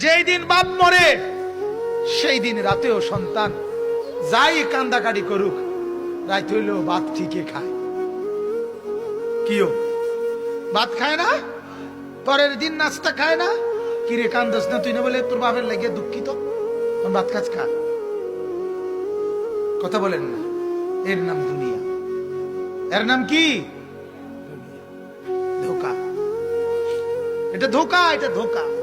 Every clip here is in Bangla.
যেই দিন বাপ মরে সেই দিন রাতেও সন্তান যাই কান্দাকাটি করুক রাত হইলেও ভাত ঠিকই খায়। কিও? ভাত খায় না? পরের দিন নাস্তা খায় না? কিরে কান্দস না তুই না বলে তোর বাপের লাগে দুঃখিত? ভাত খাস খা কথা বলেন না। এর নাম দুনিয়া। এর নাম কি? ধোকা। এটা ধোকা এটা ধোকা।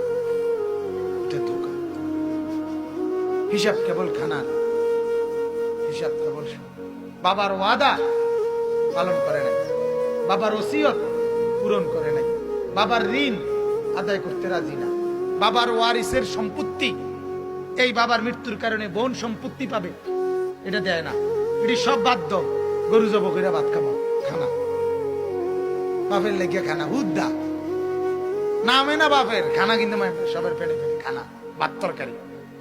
হিসাব কেবল খানার হিসাব কেবল বাবার ওয়াদা পালন করে নাই। বাবার ওসিয়ত পূরণ করে নাই। বাবার ঋণ আদায় করতে রাজি না। বাবার ওয়ারিসের সম্পত্তি, এই বাবার মৃত্যুর কারণে বোন সম্পত্তি পাবে, এটা দেয় না। এটি সব বাধ্য গরু জব করে ভাত খাব, খানা। বাপের লেগে খানা উদ্দা নামে না বাপের, খানা কিন্তু সবের পেটে পেটে খানা, ভাত তরকারি।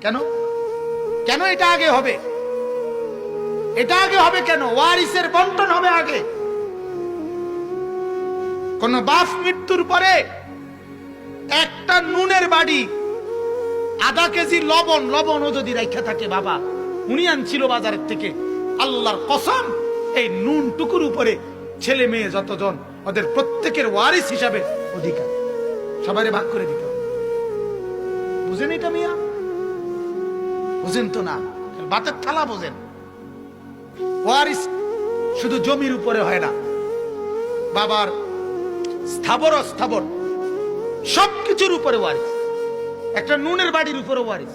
কেন? কেন এটা আগে হবে? এটা আগে হবে কেন? ওয়ারিসের বন্টন হবে আগে। কোন বাপ মৃত্যুর পরে একটা নুনের বাড়ি, আধা কেজি লবণ, লবণও যদি রেখে থাকে বাবা, উনি আনছিল বাজারের থেকে। আল্লাহর কসম, এই নুন টুকুর উপরে ছেলে মেয়ে যতজন, ওদের প্রত্যেকের ওয়ারিস হিসাবে অধিকার। সবাই ভাগ করে দিতে হবে। বুঝেন এটা মিয়া? বুঝেন তো না? বাতের থালা বোঝেন। ওয়ারিস শুধু জমির উপরে হয় না। বাবার স্থাবর অস্থাবর সবকিছুর উপরে ওয়ারিস একটা নুনের বাড়ির উপরে ওয়ারিস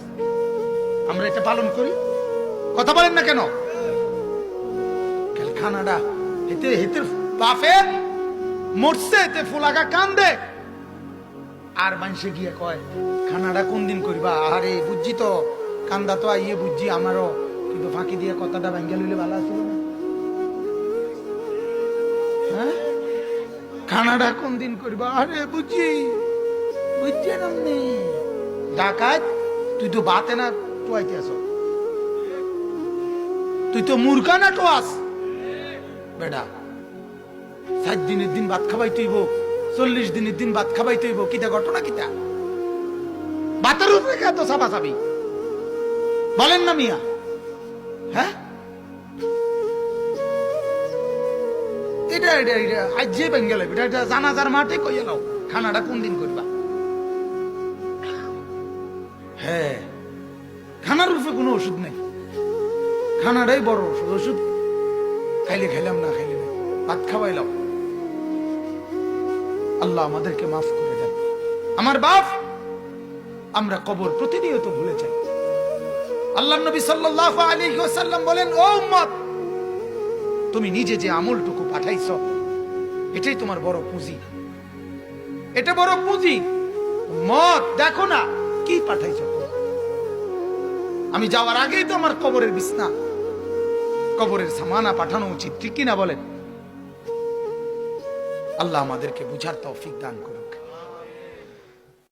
আমরা এটা পালন করি। কথা বলেন না কেন? খানাডা হেতে হেতে বাফে মরছে, এতে ফুলাগা কান্দে। আর মানুষে গিয়ে কয় খানাটা কোন দিন করিবা? আরে বুঝছি তো। কান্দা তো আইয়ে বুঝছি আমারও। কিন্তু ফাঁকি দিয়ে কথাটা ভাঙ্গে লইলে ভালো আছিল না। হ্যাঁ? খানাটা কোন দিন করিবা? আরে বুঝছি। বুঝছি নামনি ডাকাত, তুই তো বাতে না টোয়াইতে আস তুই তো মুরগা না টোয়াস বেডা ষাট দিনের দিন ভাত খাবাই তুইব চল্লিশ দিনের দিন ভাত খাবাই তুইব কিটা ঘটনা কিটা ভাতের উপরে তো সাবা সাবি বলেন না মিয়া। হ্যাঁ? এটা এটা এটা, আজ এটা এটা জানাজার মাঠে কইয়া নাও, খানাটা কোন দিন করবা? হ্যাঁ খানার রূপে কোনো ওষুধ নেই। খানাটাই বড় ওষুধ ওষুধ খাইলে খাইলাম, না খাইলে না, ভাত খাওয়াইলাম আল্লাহ আমাদেরকে মাফ করে দেন। আমার বাপ, আমরা কবর প্রতিনিয়ত ভুলে যাই। আল্লাহ নবী সাল্লাল্লাহু আলাইহি ওয়াসাল্লাম বলেন, ও তুমি নিজে যে আমলটুকু পাঠাইছো, এটাই তোমার বড় পুঁজি। এটা বড় পুঁজি। মত দেখো না, কি পাঠাইছো আমি যাওয়ার আগেই তো আমার কবরের বিছনা, কবরের সামানা পাঠানো উচিত, ঠিক কিনা বলেন? আল্লাহ আমাদেরকে বুঝার তৌফিক দান করুন।